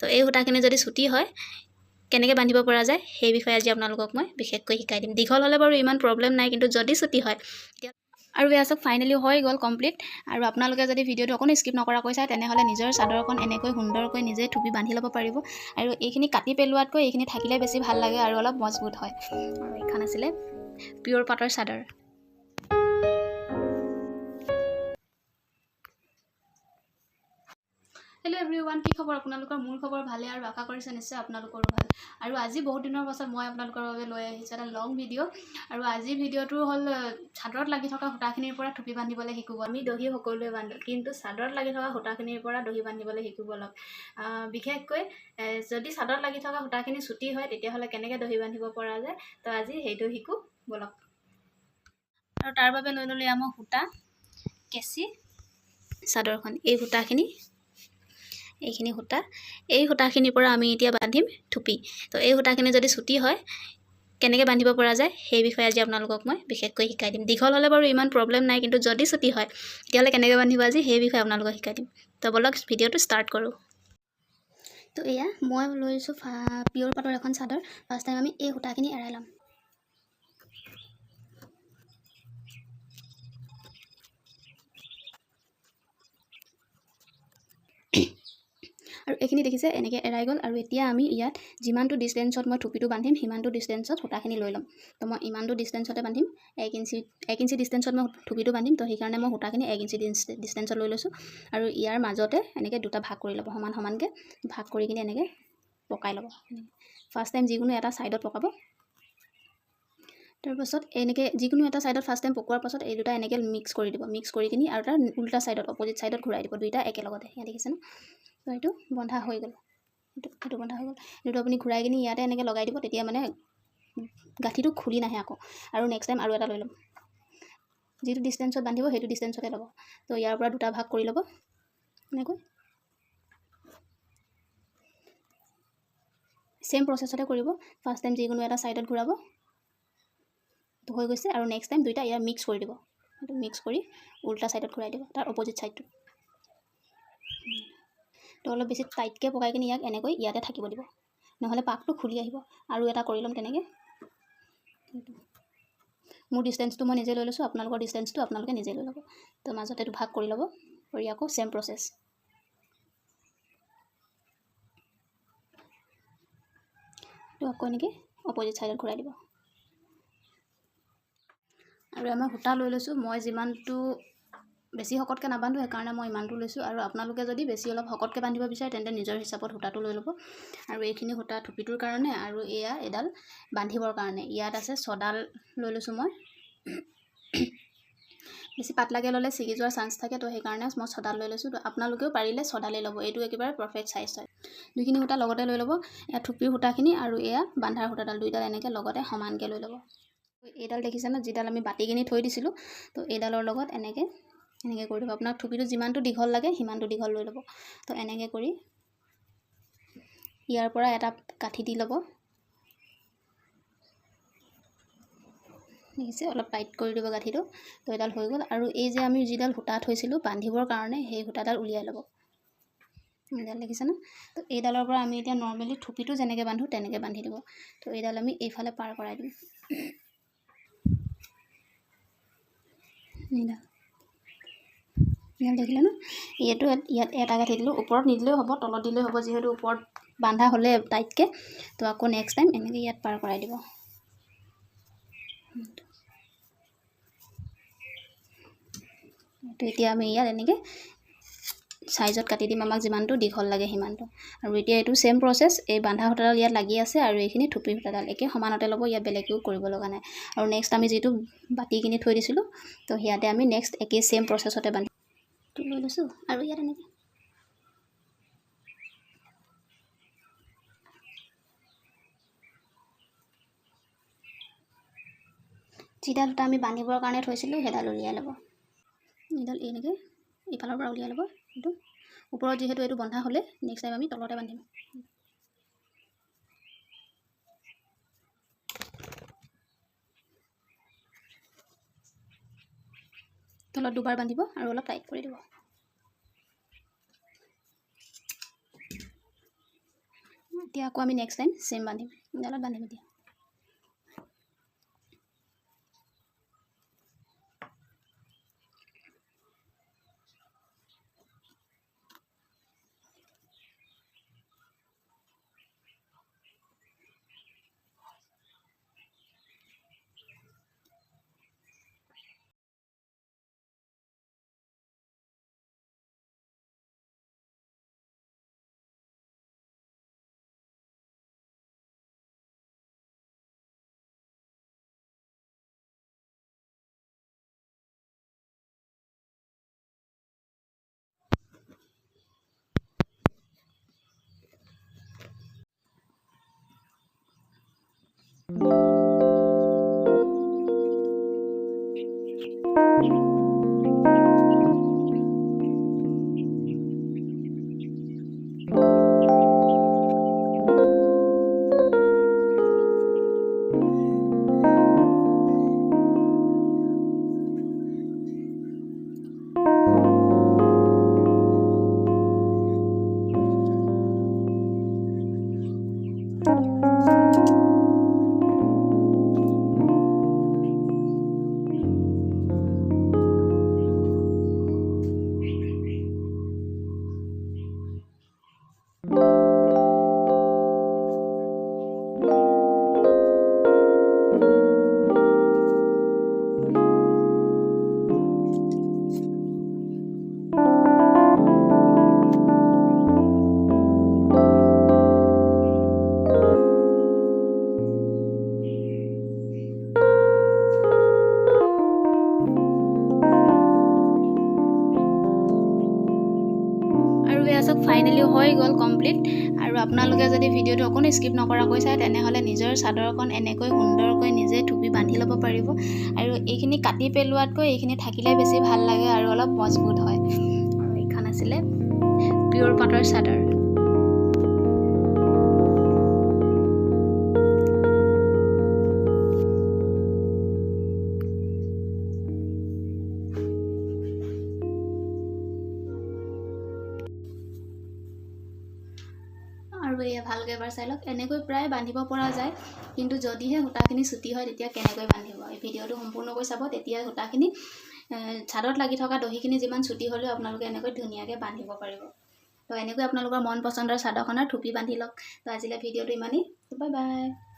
তো এই সূতাখিনি যদি চুটি হয় কেনেকৈ বান্ধিব পৰা যায় সেই বিষয়ে আজি আপোনালোকক মই বিশেষকৈ শিকাই দিম। দীঘল হ'লে বাৰু ইমান প্ৰব্লেম নাই কিন্তু যদি চুটি হয় তেতিয়া আৰু এয়া চাওক ফাইনেলি হৈ গ'ল কমপ্লিট আৰু আপোনালোকে যদি ভিডিঅ'টো অকণো স্কিপ নকৰাকৈ চায় তেনেহ'লে নিজৰ চাদৰখন এনেকৈ সুন্দৰকৈ নিজে থুপি বান্ধি ল'ব পাৰিব। আৰু এইখিনি কাটি পেলোৱাতকৈ এইখিনি থাকিলে বেছি ভাল লাগে আৰু অলপ মজবুত হয়। আৰু এইখন আছিলে পিয়'ৰ পাটৰ চাদৰ। হেল্ল' এভৰি ওৱান কি খবৰ? আপোনালোকৰ মোৰ খবৰ ভালে আৰু আশা কৰিছে নিশ্চয় আপোনালোকৰো ভাল। আৰু আজি বহুত দিনৰ পাছত মই আপোনালোকৰ বাবে লৈ আহিছোঁ এটা লং ভিডিঅ' আৰু আজিৰ ভিডিঅ'টো হ'ল চাদৰত লাগি থকা সূতাখিনিৰ পৰা থুপি বান্ধিবলৈ শিকিব। আমি দহি সকলোৱে বান্ধো কিন্তু চাদৰত লাগি থকা সূতাখিনিৰ পৰা দহি বান্ধিবলৈ শিকিব আহ, বিশেষকৈ যদি চাদৰত লাগি থকা সূতাখিনি চুটি হয় তেতিয়াহ'লে কেনেকৈ দহি বান্ধিব পৰা যায় তো আজি সেইটো শিকোঁ ব'লক। আৰু তাৰ বাবে লৈ ল'লোঁ মই সূতা কেঁচি চাদৰখন। এই সূতাখিনি এইখিনি সূতা। এই সূতাখিনিৰ পৰা আমি এতিয়া বান্ধিম থুপি তো এই সূতাখিনি যদি চুটি হয়, কেনেকৈ বান্ধিব পৰা যায় সেই বিষয়ে আজি আপোনালোকক মই বিশেষকৈ শিকাই দিম। দীঘল হ'লে বাৰু ইমান প্ৰব্লেম নাই, কিন্তু যদি চুটি হয়, তেতিয়াহ'লে কেনেকৈ বান্ধিব আজি সেই বিষয়ে আপোনালোকক শিকাই দিম। তো ব'লক, ভিডিঅ'টো ষ্টাৰ্ট কৰোঁ। তো এয়া, মই লৈছোঁ পিয়'ৰ পাটৰ এখন চাদৰ। ফাৰ্ষ্ট টাইম আমি এই সূতাখিনি এৰাই ল'ম। এইখিনি দেখিছে এনেকৈ এৰাই গ'ল আৰু এতিয়া আমি ইয়াত যিমানটো ডিষ্টেঞ্চত মই থুপিটো বান্ধিম সিমানটো ডিষ্টেঞ্চত সূতাখিনি লৈ ল'ম। তো মই ইমানটো ডিষ্টেঞ্চতে বান্ধিম এক ইঞ্চি এক ইঞ্চি ডিষ্টেঞ্চত মই থুপিটো বান্ধিম তো সেইকাৰণে মই সূতাখিনি এক ইঞ্চি ডিষ্টেঞ্চত লৈ লৈছোঁ। আৰু ইয়াৰ মাজতে এনেকৈ দুটা ভাগ কৰি ল'ব সমান সমানকৈ ভাগ কৰি কিনে এনেকৈ পকাই ল'ব। ফাৰ্ষ্ট টাইম যিকোনো এটা ছাইডত পকাব। তাৰপাছত এনেকৈ যিকোনো এটা ছাইডত ফাৰ্ষ্ট টাইম পকোৱাৰ পাছত এই দুটা এনেকৈ মিক্স কৰি দিব। মিক্স কৰি কিনি আৰু তাৰ উল্টা ছাইডত অপজিট ছাইডত ঘূৰাই দিব দুইটা একেলগতে। দেখিছে ন? এইটো বন্ধা হৈ গ'ল। এইটো এইটো বন্ধা হৈ গ'ল। এইটো আপুনি ঘূৰাই কিনি ইয়াতে এনেকৈ লগাই দিব তেতিয়া মানে গাঁঠিটো খুলি নাহে আকৌ। আৰু নেক্সট টাইম আৰু এটা লৈ ল'ম। যিটো ডিষ্টেঞ্চত বান্ধিব সেইটো ডিষ্টেঞ্চতে ল'ব। তো ইয়াৰ পৰা দুটা ভাগ কৰি ল'ব। এনেকৈ। ছেইম প্ৰচেছতে কৰিব। ফাৰ্ষ্ট টাইম যিকোনো এটা ছাইডত ঘূৰাব। হৈ গৈছে। আৰু নেক্সট টাইম দুইটা ইয়াৰ মিক্স কৰি দিব। মিক্স কৰি উল্টা ছাইডত ঘূৰাই দিব তাৰ অপজিট ছাইডটো তো অলপ বেছি টাইটকৈ পকাই কিনি ইয়াক এনেকৈ ইয়াতে থাকিব দিব। নহ'লে পাকটো খুলি আহিব। আৰু এটা কৰি ল'ম তেনেকৈ। মোৰ ডিষ্টেঞ্চটো মই নিজে লৈ লৈছোঁ আপোনালোকৰ ডিষ্টেঞ্চটো আপোনালোকে নিজে লৈ ল'ব। তো মাজতে দুভাগ কৰি ল'ব কৰি আকৌ ছেম প্ৰচেছ তো আকৌ এনেকৈ অপজিট ছাইডত ঘূৰাই দিব। আৰু আমাৰ সূতা লৈ লৈছোঁ। মই যিমানটো বেছি শকতকৈ নাবান্ধো সেইকাৰণে মই ইমানটো লৈছোঁ। আৰু আপোনালোকে যদি বেছি অলপ শকতকৈ বান্ধিব বিচাৰে তেন্তে নিজৰ হিচাপত সূতাটো লৈ ল'ব। আৰু এইখিনি সূতা থুপিটোৰ কাৰণে আৰু এয়া এডাল বান্ধিবৰ কাৰণে। ইয়াত আছে ছডাল লৈ লৈছোঁ মই। বেছি পাতলাকৈ ল'লে ছিগি যোৱাৰ চান্স থাকে তো সেইকাৰণে মই ছডাল লৈ লৈছোঁ। তো আপোনালোকেও পাৰিলে ছডালেই ল'ব। এইটো একেবাৰে পাৰফেক্ট চাইজ হয়। দুইখিনি সূতা লগতে লৈ ল'ব। এয়া থুপিৰ সূতাখিনি আৰু এয়া বান্ধাৰ সূতাডাল। দুইডাল এনেকৈ লগতে সমানকৈ লৈ ল'ব। এইডাল দেখিছে ন যিডাল আমি বাতি কিনি থৈ দিছিলোঁ। তো এইডালৰ লগত এনেকৈ এনেকৈ কৰি দিব। আপোনাক থুপিটো যিমানটো দীঘল লাগে সিমানটো দীঘল লৈ ল'ব। তো এনেকৈ কৰি ইয়াৰ পৰা এটা কাঠি দি ল'ব। দেখিছে? অলপ টাইট কৰি দিব গাঁঠিটো তো এডাল হৈ গ'ল। আৰু এই যে আমি যিডাল সূতা থৈছিলোঁ বান্ধিবৰ কাৰণে সেই সূতাডাল উলিয়াই ল'ব। এইডাল দেখিছে ন? তো এইডালৰ পৰা আমি এতিয়া নৰ্মেলি থুপিটো যেনেকৈ বান্ধো তেনেকৈ বান্ধি দিব। তো এইডাল আমি এইফালে পাৰ কৰাই দিম। এইডাল এইডাল দেখিলে ন? এইটো ইয়াত এটা গাঁঠি দিলোঁ ওপৰত নিদিলেও হ'ব তলত দিলেও হ'ব যিহেতু ওপৰত বান্ধা হ'লে টাইটকৈ। তো আকৌ নেক্সট টাইম এনেকৈ ইয়াত পাৰ কৰাই দিব। তো এতিয়া আমি ইয়াত এনেকৈ চাইজত কাটি দিম আমাক যিমানটো দীঘল লাগে সিমানটো। আৰু এতিয়া এইটো ছেইম প্ৰচেছ এই বান্ধা সূতাডাল ইয়াত লাগি আছে আৰু এইখিনি থুপি সূতাডাল একে সমানতে ল'ব ইয়াত বেলেগেও কৰিব লগা নাই। আৰু নেক্সট আমি যিটো বাতি কিনি থৈ দিছিলোঁ তো সিয়াতে আমি নেক্সট একেই ছেইম প্ৰচেছতে বান্ধিম লৈ লৈছোঁ আৰু ইয়াত এনেকৈ যিডাল সূতা আমি বান্ধিবৰ কাৰণে থৈছিলোঁ সেইডাল উলিয়াই ল'ব এইডাল এনেকৈ ইফালৰ পৰা উলিয়াই ল'ব এইটো ওপৰত যিহেতু এইটো বন্ধা হ'লে নেক্সট টাইম আমি তলতে বান্ধিম তলত দুবাৰ বান্ধিব আৰু অলপ টাইট কৰি দিব। এতিয়া আকৌ আমি নেক্সট টাইম চেম বান্ধিম। এডালত বান্ধিম এতিয়া। আৰু ফাইনেলি হৈ গ'ল কমপ্লিট। আৰু আপোনালোকে যদি ভিডিঅ'টো অকণো স্কিপ নকৰাকৈ চায় তেনেহ'লে নিজৰ চাদৰখন এনেকৈ সুন্দৰকৈ নিজে থুপি বান্ধি ল'ব পাৰিব। আৰু এইখিনি কাটি পেলোৱাতকৈ এইখিনি থাকিলে বেছি ভাল লাগে আৰু অলপ মজবুত হয়। আৰু এইখন আছিলে পিয়'ৰ পাটৰ চাদৰ। ভালকৈ এবাৰ চাই এনেকৈ প্ৰায় বান্ধিব পৰা যায়। কিন্তু যদিহে সূতাখিনি চুটি হয় তেতিয়া কেনেকৈ বান্ধিব? এই ভিডিঅ'টো সম্পূৰ্ণকৈ চাব তেতিয়া সূতাখিনি চাদৰত লাগি থকা দহিখিনি যিমান চুটি হ'লেও আপোনালোকে এনেকৈ ধুনীয়াকৈ বান্ধিব পাৰিব। তো এনেকৈ আপোনালোকৰ মন পচন্দৰ চাদৰখনৰ থুপি বান্ধি লওক। তো আজিলৈ ভিডিঅ'টো ইমানেই। Bye bye.